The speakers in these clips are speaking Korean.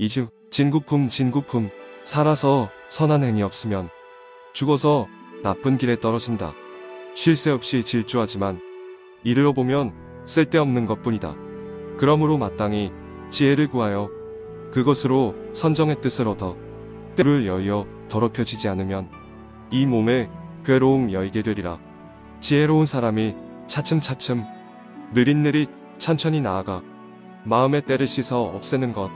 이주 진구품 진구품 살아서 선한 행위 없으면 죽어서 나쁜 길에 떨어진다. 쉴 새 없이 질주하지만 이르러 보면 쓸데없는 것뿐이다. 그러므로 마땅히 지혜를 구하여 그것으로 선정의 뜻을 얻어 때를 여의어 더럽혀지지 않으면 이 몸에 괴로움 여이게 되리라. 지혜로운 사람이 차츰차츰 느릿느릿 천천히 나아가 마음의 때를 씻어 없애는 것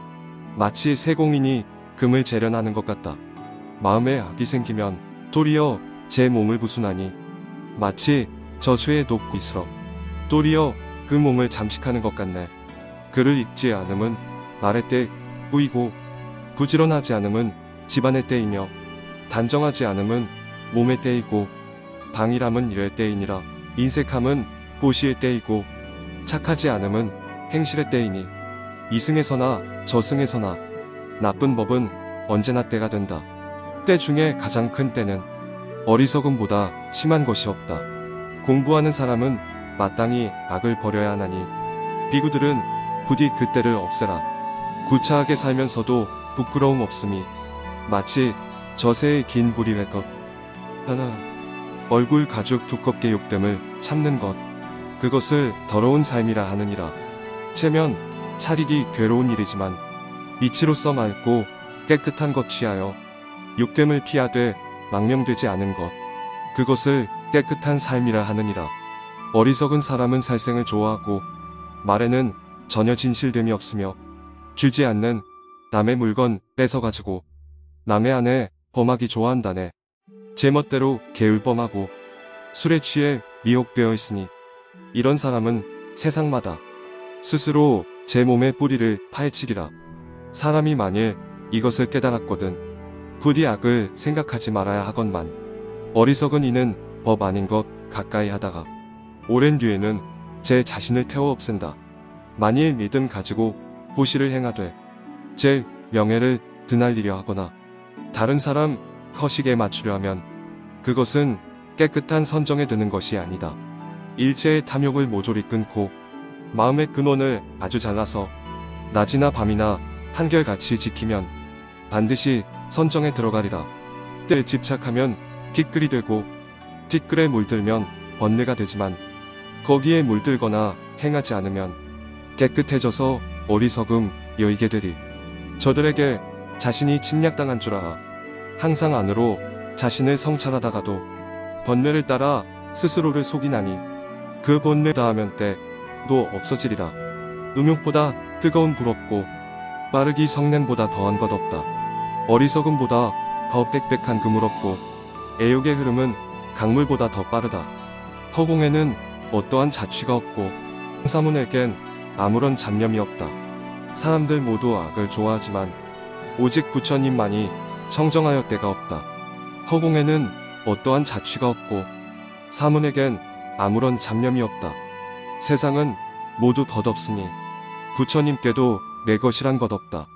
마치 세공인이 금을 재련하는 것 같다. 마음에 악이 생기면 도리어 제 몸을 부순하니 마치 저수에 높고 있으러 도리어 그 몸을 잠식하는 것 같네. 그를 읽지 않음은 말의 때 꾸이고 부지런하지 않음은 집안의 때이며 단정하지 않음은 몸의 때이고 방일함은 일의 때이니라 인색함은 보시의 때이고 착하지 않음은 행실의 때이니 이승에서나 저승에서나 나쁜 법은 언제나 때가 된다. 때 중에 가장 큰 때는 어리석음보다 심한 것이 없다. 공부하는 사람은 마땅히 악을 버려야 하나니 비구들은 부디 그 때를 없애라. 구차하게 살면서도 부끄러움 없음이 마치 저새의 긴 부리의 것. 하나 얼굴 가죽 두껍게 욕됨을 참는 것. 그것을 더러운 삶이라 하느니라. 체면 차리기 괴로운 일이지만 이치로서 맑고 깨끗한 것 취하여 욕됨을 피하되 망명되지 않은 것. 그것을 깨끗한 삶이라 하느니라. 어리석은 사람은 살생을 좋아하고 말에는 전혀 진실됨이 없으며 주지 않는 남의 물건 뺏어가지고 남의 아내 범하기 좋아한다네. 제멋대로 게을범하고 술에 취해 미혹되어 있으니 이런 사람은 세상마다 스스로 제 몸의 뿌리를 파헤치리라. 사람이 만일 이것을 깨달았거든 부디 악을 생각하지 말아야 하건만 어리석은 이는 법 아닌 것 가까이 하다가 오랜 뒤에는 제 자신을 태워 없앤다. 만일 믿음 가지고 보시를 행하되 제 명예를 드날리려 하거나 다른 사람 허식에 맞추려 하면 그것은 깨끗한 선정에 드는 것이 아니다. 일체의 탐욕을 모조리 끊고 마음의 근원을 아주 잘라서 낮이나 밤이나 한결같이 지키면 반드시 선정에 들어가리라. 때에 집착하면 티끌이 되고 티끌에 물들면 번뇌가 되지만 거기에 물들거나 행하지 않으면 깨끗해져서 어리석음 여이게 되리. 저들에게 자신이 침략당한 줄 알아. 항상 안으로 자신을 성찰하다가도 번뇌를 따라 스스로를 속이나니 그 번뇌 다하면 때 도 없어지리라. 음욕보다 뜨거운 불 없고 빠르기 성냄보다 더한 것 없다. 어리석음보다 더 빽빽한 그물 없고 애욕의 흐름은 강물보다 더 빠르다. 허공에는 어떠한 자취가 없고 사문에겐 아무런 잡념이 없다. 사람들 모두 악을 좋아하지만 오직 부처님만이 청정하여 때가 없다. 허공에는 어떠한 자취가 없고 사문에겐 아무런 잡념이 없다. 세상은 모두 덧없으니 부처님께도 내 것이란 것 없다.